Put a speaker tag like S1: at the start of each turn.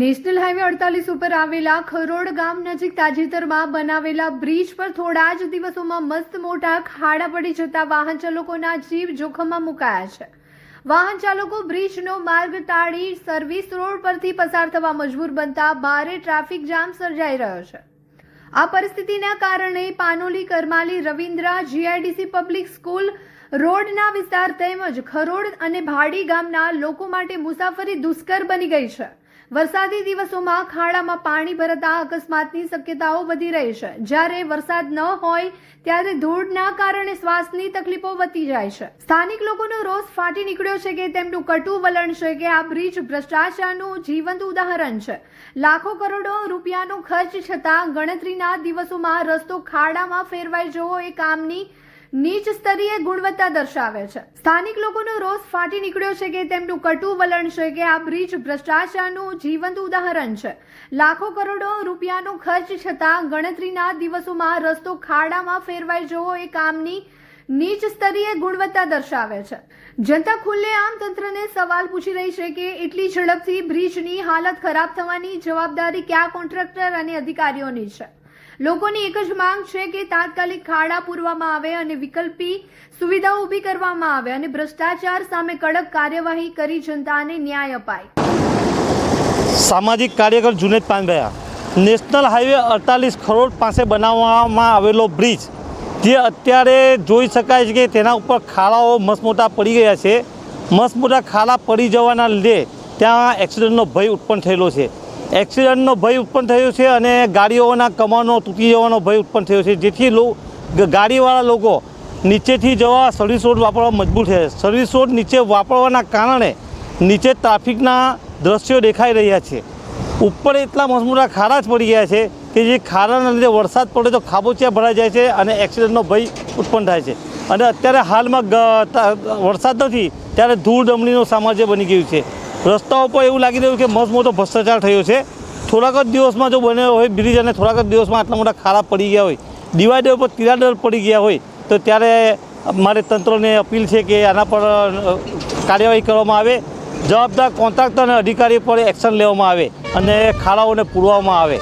S1: National highway અડતાલીસ ઉપર આવેલા ખરોડ ગામ નજીક તાજેતરમાં બનાવેલા બ્રિજ પર થોડા જ દિવસોમાં મસ્ત મોટા ખાડા પડી જતા વાહન ચાલકોના જીવ જોખમમાં મુકાયા છે. વાહન ચાલકો બ્રિજનો માર્ગ ટાળી સર્વિસ રોડ પરથી પસાર થવા મજબૂર બનતા ભારે ટ્રાફિક જામ સર્જાઈ રહ્યો છે. આ પરિસ્થિતિના કારણે Panoli Karmali Ravindra GIDC public school રોડના વિસ્તાર તેમજ ખરોડ અને ભાડી ગામના લોકો માટે મુસાફરી દુષ્કર બની ગઈ છે. વરસાદી દિવસોમાં ખાડામાં પાણી ભરતા અકસ્માતની શક્યતાઓ વધી રહી છે. જ્યારે વરસાદ ન હોય ત્યારે ધૂળના કારણે શ્વાસની તકલીફો વધી જાય છે. સ્થાનિક લોકોનો રોષ ફાટી નીકળ્યો છે કે તેમનું કટુ વલણ છે કે આ બ્રિજ ભ્રષ્ટાચારનું જીવંત ઉદાહરણ છે. લાખો કરોડો રૂપિયાનો ખર્ચ છતાં ગણતરીના દિવસોમાં રસ્તો ખાડામાં ફેરવાઈ જવો એ કામની નીચ સ્તરીય ગુણવત્તા દર્શાવે છે. સ્થાનિક લોકોનો રોષ ફાટી નીકળ્યો છે કે તેમનું કટુ વલણ છે કે આ બ્રિજ ભ્રષ્ટાચારનું જીવંત ઉદાહરણ છે. લાખો કરોડો રૂપિયાનો ખર્ચ છતાં ગણતરીના દિવસોમાં રસ્તો ખાડામાં ફેરવાઈ જવો એ કામની નીચ સ્તરીય ગુણવત્તા દર્શાવે છે. જનતા ખુલ્લેઆમ તંત્રને સવાલ પૂછી રહી છે કે એટલી ઝડપથી બ્રિજની હાલત ખરાબ થવાની જવાબદારી કયા કોન્ટ્રાક્ટર અને અધિકારીઓની છે? લોકોની એક જ માંગ છે કે તાત્કાલિક ખાડા પૂરવામાં આવે અને વિકલ્પી સુવિધાઓ ઊભી કરવામાં આવે અને ભ્રષ્ટાચાર સામે કડક કાર્યવાહી કરી જનતાને ન્યાય અપાય.
S2: સામાજિક કાર્યકર જુનેદ પાનભયા નેશનલ હાઈવે અડતાલીસ કરોડ પાસે બનાવવામાં આવેલો બ્રિજ, જે અત્યારે જોઈ શકાય છે કે તેના ઉપર ખાડાઓ મસમોટા પડી ગયા છે. મસમોટા મોટા ખાડા પડી જવાના લીધે ત્યાં એક્સિડન્ટનો ભય ઉત્પન્ન થયેલો છે. એક્સિડન્ટનો ભય ઉત્પન્ન થયો છે અને ગાડીઓના કમાનો તૂટી જવાનો ભય ઉત્પન્ન થયો છે. જેથી લો ગાડીવાળા લોકો નીચેથી જવા સર્વિસ રોડ વાપરવા મજબૂર છે. સર્વિસ રોડ નીચે વાપરવાના કારણે નીચે ટ્રાફિકના દ્રશ્યો દેખાઈ રહ્યા છે. ઉપર એટલા મસમોટા ખાડા જ પડી ગયા છે કે જે ખાડાના લીધે વરસાદ પડે તો ખાબોચિયા ભરાઈ જાય છે અને એક્સિડન્ટનો ભય ઉત્પન્ન થાય છે. અને અત્યારે હાલમાં વરસાદ નથી, ત્યારે ધૂળ ડમણીનું સામ્રાજ્ય બની ગયું છે. રસ્તાઓ પર એવું લાગી રહ્યું કે મસ્ત મોટો ભ્રષ્ટાચાર થયો છે. થોડાક જ દિવસમાં જો બન્યો હોય બ્રિજ અને થોડાક જ દિવસમાં આટલા મોટા ખાડા પડી ગયા હોય ડિવાઈડર પર તિરાડર પડી ગયા હોય, તો ત્યારે મારે તંત્રને અપીલ છે કે આના પર કાર્યવાહી કરવામાં આવે. જવાબદાર કોન્ટ્રાક્ટર અને અધિકારી પર એક્શન લેવામાં આવે અને ખાડાઓને પૂરવામાં આવે.